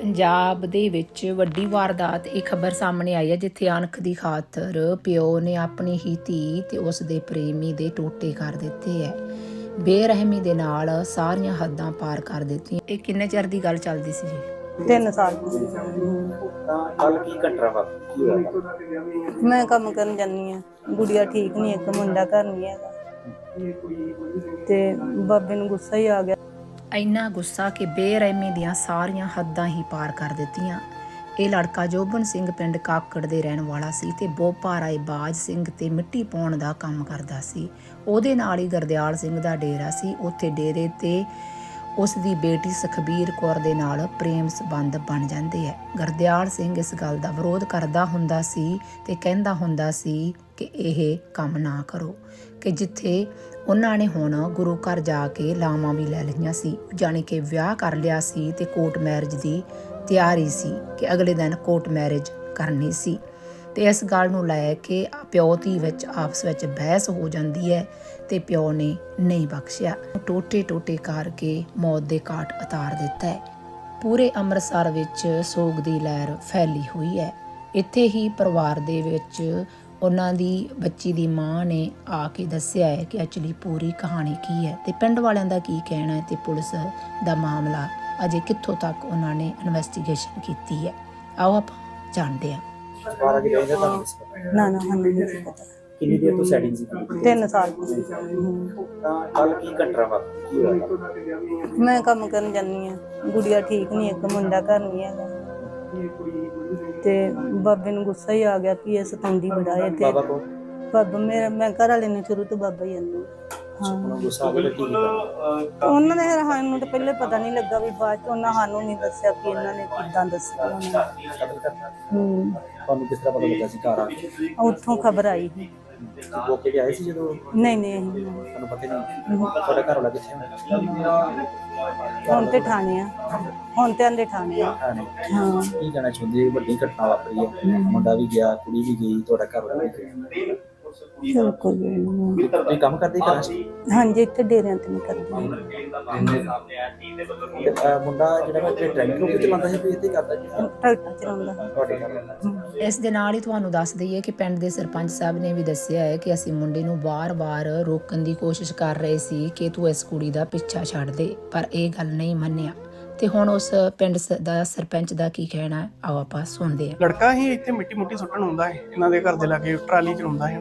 ਪੰਜਾਬ ਦੇ ਵਿੱਚ ਵੱਡੀ ਵਾਰਦਾਤ ਇਹ ਖਬਰ ਸਾਹਮਣੇ ਆਈ ਹੈ ਜਿੱਥੇ ਅਣਖ ਦੀ ਖਾਤਰ ਪਿਓ ਨੇ ਆਪਣੀ ਹੀ ਧੀ ਤੇ ਉਸ ਦੇ ਪ੍ਰੇਮੀ ਦੇ ਟੋਟੇ ਕਰ ਦਿੱਤੇ ਹੈ। ਬੇਰਹਿਮੀ ਦੇ ਨਾਲ ਸਾਰੀਆਂ ਹੱਦਾਂ ਪਾਰ ਕਰ ਦਿੱਤੀਆਂ। ਇਹ ਕਿੰਨੇ ਚਿਰ ਦੀ ਗੱਲ ਚੱਲਦੀ ਸੀ ਜੀ? ਤਿੰਨ ਸਾਲ। ਤਾਂ ਕੱਲ ਕੀ ਘਟਨਾ ਵਾਪਰੀ? ਮੈਂ ਕੰਮ ਕਰਨ ਜਾਂਦੀ ਆ ਗੁੜੀਆ ਠੀਕ ਨਹੀਂ ਇੱਕ ਮੁੰਡਾ ਘਰ ਨਹੀਂ ਹੈਗਾ। ਤੇ ਬਾਬੇ ਨੂੰ ਗੁੱਸਾ ਹੀ ਆ ਗਿਆ। ਇੰਨਾ ਗੁੱਸਾ ਕਿ ਬੇਰਹਿਮੀ ਦੀਆਂ ਸਾਰੀਆਂ ਹੱਦਾਂ ਹੀ ਪਾਰ ਕਰ ਦਿੱਤੀਆਂ। ਇਹ ਲੜਕਾ ਜੋਬਨ ਸਿੰਘ ਪਿੰਡ ਕਾਕੜ ਦੇ ਰਹਿਣ ਵਾਲਾ ਸੀ ਤੇ ਬੋਪਾ ਰਾਏ ਬਾਜ ਸਿੰਘ ਤੇ ਮਿੱਟੀ ਪਾਉਣ ਦਾ ਕੰਮ ਕਰਦਾ ਸੀ। ਉਹਦੇ ਨਾਲ ਹੀ ਗਰਦਿਆਲ ਸਿੰਘ ਦਾ ਡੇਰਾ ਸੀ। ਉੱਥੇ ਡੇਰੇ ਤੇ ਉਸ ਦੀ ਬੇਟੀ ਸੁਖਬੀਰ ਕੌਰ ਦੇ ਨਾਲ ਪ੍ਰੇਮ ਸੰਬੰਧ ਬਣ ਜਾਂਦੇ ਹੈ ਗਰਦਿਆਲ ਸਿੰਘ ਇਸ ਗੱਲ ਦਾ ਵਿਰੋਧ ਕਰਦਾ ਹੁੰਦਾ ਸੀ ਤੇ ਕਹਿੰਦਾ ਹੁੰਦਾ ਸੀ ਕਿ ਇਹ ਕੰਮ ਨਾ ਕਰੋ। ਕਿ ਜਿੱਥੇ ਉਹਨਾਂ ਨੇ ਹੁਣ ਗੁਰੂ ਘਰ ਜਾ ਕੇ ਲਾਵਾਂ ਵੀ ਲੈ ਲਈਆਂ ਸੀ, ਜਾਣੀ ਕਿ ਵਿਆਹ ਕਰ ਲਿਆ ਸੀ ਤੇ ਕੋਰਟ ਮੈਰਿਜ ਦੀ ਤਿਆਰੀ ਸੀ ਕਿ ਅਗਲੇ ਦਿਨ ਕੋਰਟ ਮੈਰਿਜ ਕਰਨੀ ਸੀ। ਤੇ ਇਸ ਗੱਲ ਨੂੰ ਲੈ ਕੇ ਪਿਓ ਧੀ ਵਿੱਚ ਆਪਸ ਵਿੱਚ ਬਹਿਸ ਹੋ ਜਾਂਦੀ ਹੈ ਤੇ ਪਿਓ ਨੇ ਨਹੀਂ ਬਖਸ਼ਿਆ। ਟੋਟੇ ਟੋਟੇ ਕਰਕੇ ਮੌਤ ਦੇ ਘਾਟ ਉਤਾਰ ਦਿੱਤਾ ਹੈ। ਪੂਰੇ ਅੰਮ੍ਰਿਤਸਰ ਵਿੱਚ ਸੋਗ ਦੀ ਲਹਿਰ ਫੈਲੀ ਹੋਈ ਹੈ। ਇੱਥੇ ਹੀ ਪਰਿਵਾਰ ਦੇ ਵਿੱਚ ਉਹਨਾਂ ਦੀ ਬੱਚੀ ਦੀ ਮਾਂ ਨੇ ਆ ਕੇ ਦੱਸਿਆ ਹੈ ਕਿ ਐਕਚੁਅਲੀ ਪੂਰੀ ਕਹਾਣੀ ਕੀ ਹੈ ਤੇ ਪਿੰਡ ਵਾਲਿਆਂ ਦਾ ਕੀ ਕਹਿਣਾ ਹੈ ਤੇ ਪੁਲਿਸ ਦਾ ਮਾਮਲਾ ਅਜੇ ਕਿੱਥੋਂ ਤੱਕ ਉਹਨਾਂ ਨੇ ਇਨਵੈਸਟੀਗੇਸ਼ਨ ਕੀਤੀ ਹੈ। ਆਓ ਆਪਾਂ ਜਾਣਦੇ ਹਾਂ। ਦੁਬਾਰਾ ਵੀ ਕਹਿੰਦੇ ਤੁਹਾਨੂੰ? ਇਸ ਬਾਰੇ। ਨਾ ਨਾ ਸਾਨੂੰ ਨਹੀਂ ਸੀ ਪਤਾ। ਕਿੰਨੀ ਦੇਰ ਤੋਂ ਸੈਟਿੰਗ ਸੀ? ਤਿੰਨ ਸਾਲ ਤਾਂ। ਕੱਲ ਕੀ ਘਟਨਾ ਵਾਪਰੀ? ਕੀ ਹੋਇਆ? ਮੈਂ ਕੰਮ ਕਰਨ ਜਾਂਦੀ ਆ ਗੁੜੀਆ ਠੀਕ ਨਹੀਂ ਇੱਕ ਮੁੰਡਾ ਘਰ ਨਹੀਂ ਹੈਗਾ। ਤੇ ਬਾਬੇ ਨੂੰ ਗੁੱਸਾ ਹੀ ਆ ਗਿਆ ਕਿ ਇਹ ਸਤਾਉਂਦੀ ਬੜਾ ਹੈ ਤੇ ਬਾਬਾ ਕੋ ਬਾਬਾ ਮੇਰਾ ਮੈਂ ਘਰ ਵਾਲੇ ਨੇ ਸ਼ੁਰੂ ਤੋਂ ਬਾਬਾ ਹੀ ਹਾਂ। ਉਹਨਾਂ ਨੇ ਸਾਨੂੰ ਤਾਂ ਪਹਿਲੇ ਪਤਾ ਨਹੀਂ ਲੱਗਾ ਵੀ ਬਾਅਦ ਚ ਉਹਨਾਂ ਸਾਨੂੰ ਨਹੀਂ ਦੱਸਿਆ ਕਿ ਇਹਨਾਂ ਨੇ ਕਿੱਦਾਂ ਦੱਸਿਆ ਉਹਨਾਂ ਨੇ। ਤੁਹਾਨੂੰ ਕਿਸ ਤਰ੍ਹਾਂ ਪਤਾ ਲੱਗਾ ਸੀ ਘਰ ਆ ਕੇ? ਉੱਥੋਂ ਖਬਰ ਆਈ ਸੀ। ਮੌਕੇ ਤੇ ਆਏ ਸੀ ਜਦੋਂ? ਨਹੀਂ ਨਹੀਂ। ਨਹੀਂ। ਤੁਹਾਨੂੰ ਪਤਾ ਨਹੀਂ ਤੁਹਾਡਾ ਘਰ ਵਾਲਾ ਕਿੱਥੇ ਹੁਣ ਤੇ ਠਾਣੇ ਆ। ਹੁਣ ਤੇ ਆਂਦੇ ਠਾਣੇ ਆ। ਹਾਂ। ਨਹੀਂ ਕੀ ਕਹਿਣਾ ਚਾਹੁੰਦੇ ਹੋ? ਵੱਡੀ ਘਟਨਾ ਵਾਪਰੀ ਹੈ ਮੁੰਡਾ ਵੀ ਗਿਆ ਕੁੜੀ ਵੀ ਗਈ ਤੁਹਾਡਾ ਘਰ ਵਾਲਾ ਵੀ ਗਿਆ। ਚਲੋ ਕੋਈ ਗੱਲ ਨੀ। ਤੁਸੀਂ ਕੰਮ ਕਰਦੇ ਘਰਾਂ 'ਚ? ਹਾਂਜੀ ਇੱਥੇ ਡੇਰਿਆਂ ਤੇ ਮੈਂ ਕਰਦੀ ਤੇ, ਅਹ, ਮੁੰਡਾ ਜਿਹੜਾ ਮੈਂ ਡਰਾਈਵਿੰਗ ਨੂੰ ਚਲਾਉਂਦਾ ਸੀ ਵੀ ਇੱਥੇ ਕਰਦਾ ਜੀ ਟਰੈਕਟਰ ਚਲਾਉਂਦਾ। ਤੁਹਾਡੇ ਘਰ ਵਾਲਾ। ਇਸ ਦੇ ਨਾਲ ਹੀ ਤੁਹਾਨੂੰ ਦੱਸ ਦਈਏ ਕਿ ਪਿੰਡ ਦੇ ਸਰਪੰਚ ਸਾਹਿਬ ਨੇ ਵੀ ਦੱਸਿਆ ਹੈ ਕਿ ਅਸੀਂ ਮੁੰਡੇ ਨੂੰ ਵਾਰ-ਵਾਰ ਰੋਕਣ ਦੀ ਕੋਸ਼ਿਸ਼ ਕਰ ਰਹੇ ਸੀ ਕਿ ਤੂੰ ਇਸ ਕੁੜੀ ਦਾ ਪਿੱਛਾ ਛੱਡ ਦੇ ਪਰ ਇਹ ਗੱਲ ਨਹੀਂ ਮੰਨਿਆ। ਤੇ ਹੁਣ ਉਸ ਪਿੰਡ ਦਾ ਸਰਪੰਚ ਦਾ ਕੀ ਕਹਿਣਾ ਆਓ ਆਪਾਂ ਸੁਣਦੇ ਹਾਂ। ਲੜਕਾ ਹੀ ਇੱਥੇ ਮਿੱਟੀ ਮੁੱਟੀ ਸੁੱਟਣ ਹੁੰਦਾ ਹੈ ਇਹਨਾਂ ਦੇ ਘਰ ਦੇ ਲਾਗੇ ਟਰਾਲੀ ਚਲਾਉਂਦਾ ਹੈ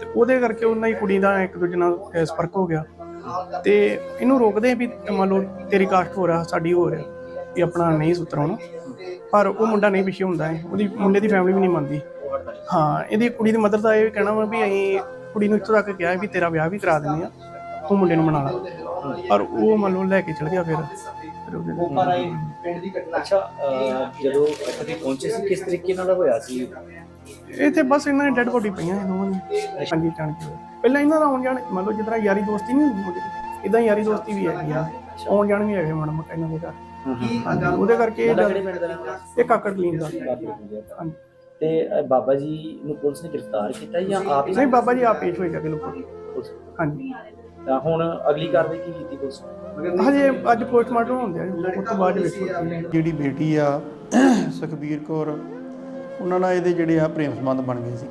ਤੇ ਉਹਦੇ ਕਰਕੇ ਉਹਨਾਂ ਦੀ ਕੁੜੀ ਦਾ ਇੱਕ ਦੂਜੇ ਨਾਲ ਅਹ, ਸੰਪਰਕ ਹੋ ਗਿਆ। ਤੇ ਇਹਨੂੰ ਰੋਕਦੇ ਵੀ ਮੰਨ ਲਓ ਤੇਰੀ ਕਾਸਟ ਹੋ ਰਿਹਾ ਸਾਡੀ ਹੋ ਰਿਹਾ ਵੀ ਆਪਣਾ ਨਹੀਂ ਸੁਤਰਾਉਣਾ ਪਰ ਉਹ ਮੁੰਡਾ ਨਹੀਂ ਪਿੱਛੇ ਹੁੰਦਾ ਹੈ। ਉਹਦੀ ਮੁੰਡੇ ਦੀ ਫੈਮਿਲੀ ਵੀ ਨਹੀਂ ਮੰਨਦੀ। ਹਾਂ ਇਹਦੀ ਕੁੜੀ ਦੀ ਮਦਰ ਦਾ ਇਹ ਕਹਿਣਾ ਵਾ ਵੀ ਅਸੀਂ ਕੁੜੀ ਨੂੰ ਇੱਥੋਂ ਤੱਕ ਕਿਹਾ ਵੀ ਤੇਰਾ ਵਿਆਹ ਵੀ ਕਰਾ ਦਿੰਦੇ ਆ ਤੂੰ ਮੁੰਡੇ ਨੂੰ ਮਨਾ ਲਾ। ਪਰ ਉਹ ਮੰਨ ਲਓ ਲੈ ਕੇ ਚਲ ਗਿਆ ਫਿਰ। ਫਿਰ ਉਹਦੇ ਪਰ ਆਏ ਪਿੰਡ ਦੀ ਘਟਨਾ। ਅੱਛਾ ਅਹ, ਜਦੋਂ ਇੱਥੇ ਪਹੁੰਚੇ ਸੀ ਕਿਸ ਤਰੀਕੇ ਨਾਲ ਹੋਇਆ ਸੀ? ਇੱਥੇ ਬਸ ਇਹਨਾਂ ਨੇ ਡੈੱਡ ਬੋਡੀ ਪਈਆਂ ਇਹ ਦੋਵਾਂ ਹਾਂਜੀ ਜਾਣ ਕੇ। ਪਹਿਲਾਂ ਇਹਨਾਂ ਦਾ ਆਉਣ ਜਾਣ ਮੰਨ ਲਓ ਜਿੱਦਾਂ ਯਾਰੀ ਦੋਸਤੀ ਨਹੀਂ ਹੁੰਦੀ ਇਦਾਂ ਯਾਰੀ ਦੋਸਤੀ ਵੀ ਹੈਗੀ ਆ। ਆਉਣ ਜਾਣ ਵੀ ਹੈਗੇ ਮਾੜਾ ਮੋਟਾ ਇਹਨਾਂ ਦੇ ਘਰ। ਹਾਂਜੀ। ਉਹਦੇ ਕਰਕੇ ਇਹ ਕਿਹੜੇ ਪਿੰਡ ਦਾ ਰਹਿਣ ਵਾਲਾ? ਇਹ ਕਾਕੜ ਕਲੀਨ ਦਾ। ਹਾਂਜੀ। ਤੇ ਬਾਬਾ ਜੀ ਨੂੰ ਪੁਲਿਸ ਨੇ ਗ੍ਰਿਫਤਾਰ ਕੀਤਾ ਜਾਂ ਆਪ ਹੀ ਨਹੀਂ ਬਾਬਾ ਜੀ ਆਪ ਪੇਸ਼ ਹੋਏ ਜਾ ਕੇ ਲੋਕੋ ਪੁਲਿਸ? ਹਾਂਜੀ। ਤਾਂ ਹੁਣ ਅਗਲੀ ਕਾਰਵਾਈ ਕੀ ਕੀਤੀ ਪੁਲਿਸ ਨੇ? ਹਜੇ ਅੱਜ ਪੋਸਟਮਾਰਟਮ ਹੁੰਦੇ ਆ ਜੀ, ਉਸ ਤੋਂ ਬਾਅਦ ਵੇਖੋ। ਜਿਹੜੀ ਬੇਟੀ ਆ ਸੁਖਬੀਰ ਕੌਰ ਉਹਨਾਂ ਨਾਲ ਇਹਦੇ ਜਿਹੜੇ ਆ ਪ੍ਰੇਮ ਸੰਬੰਧ ਬਣ ਗਏ ਸੀ।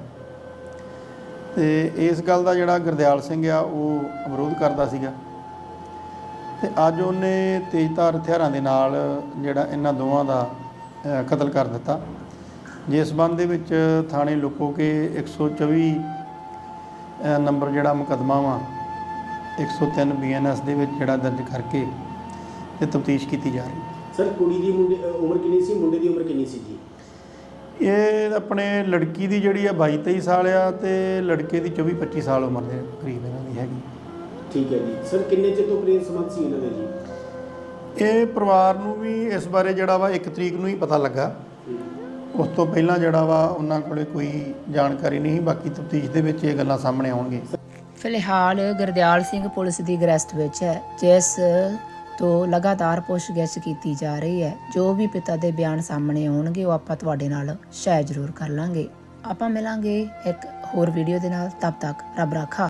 ਤੇ ਇਸ ਗੱਲ ਦਾ ਜਿਹੜਾ ਗੁਰਦਿਆਲ ਸਿੰਘ ਆ ਉਹ ਵਿਰੋਧ ਕਰਦਾ ਸੀਗਾ। ਤੇ ਅੱਜ ਉਹਨੇ ਤੇਜ਼ਧਾਰ ਹਥਿਆਰਾਂ ਦੇ ਨਾਲ ਜਿਹੜਾ ਇਹਨਾਂ ਦੋਵਾਂ ਦਾ ਕਤਲ ਕਰ ਦਿੱਤਾ। ਜਿਸ ਸੰਬੰਧ ਦੇ ਵਿੱਚ ਥਾਣੇ ਲੁਕੋ ਕੇ 124 ਅ, ਨੰਬਰ ਜਿਹੜਾ ਮੁਕੱਦਮਾ ਵਾ 103 ਬੀਐਨਐਸ ਦੇ ਵਿੱਚ ਜਿਹੜਾ ਦਰਜ ਕਰਕੇ ਤੇ ਤਫਤੀਸ਼ ਕੀਤੀ ਜਾ ਰਹੀ। ਸਰ ਕੁੜੀ ਦੀ ਉਮਰ ਕਿੰਨੀ ਸੀ? ਮੁੰਡੇ ਦੀ ਉਮਰ ਕਿੰਨੀ ਸੀ ਜੀ? ਇਹ ਆਪਣੇ ਲੜਕੀ ਦੀ ਜਿਹੜੀ ਆ 22 23 ਸਾਲ ਆ ਤੇ ਲੜਕੇ ਦੀ 24 25 ਸਾਲ ਉਮਰ ਦੇ ਕਰੀਬ ਇਹਨਾਂ ਦੀ ਹੈਗੀ। ਠੀਕ ਹੈ ਜੀ। ਸਰ ਕਿੰਨੇ ਚਿਰ ਤੋਂ ਪ੍ਰੇਮ ਸੰਬੰਧ ਸੀ ਇਹਨਾਂ ਦੇ ਜੀ? ਇਹ ਪਰਿਵਾਰ ਨੂੰ ਵੀ ਇਸ ਬਾਰੇ ਜਿਹੜਾ ਵਾ 1 ਤਰੀਕ ਨੂੰ ਹੀ ਪਤਾ ਲੱਗਾ। ਉਸ ਤੋਂ ਪਹਿਲਾਂ ਜਿਹੜਾ ਵਾ ਉਹਨਾਂ ਕੋਲੇ ਕੋਈ ਜਾਣਕਾਰੀ ਨਹੀਂ ਬਾਕੀ ਤਫਤੀਸ਼ ਦੇ ਵਿੱਚ ਇਹ ਗੱਲਾਂ ਸਾਹਮਣੇ ਆਉਣਗੀਆਂ। ਫਿਲਹਾਲ ਗੁਰਦਿਆਲ ਸਿੰਘ ਪੁਲਿਸ ਦੀ ਗ੍ਰਸਤ ਵਿੱਚ ਹੈ ਜਿਸ ਤੋਂ ਲਗਾਤਾਰ ਪੁੱਛਗਿੱਛ ਕੀਤੀ ਜਾ ਰਹੀ ਹੈ। ਜੋ ਵੀ ਪਿਤਾ ਦੇ ਬਿਆਨ ਸਾਹਮਣੇ ਆਉਣਗੇ ਉਹ ਆਪਾਂ ਤੁਹਾਡੇ ਨਾਲ ਸ਼ੇਅਰ ਜ਼ਰੂਰ ਕਰ ਲਾਂਗੇ। ਆਪਾਂ ਮਿਲਾਂਗੇ ਇੱਕ ਹੋਰ ਵੀਡੀਓ ਦੇ ਨਾਲ ਤਬ ਤੱਕ ਰੱਬ ਰਾਖਾ।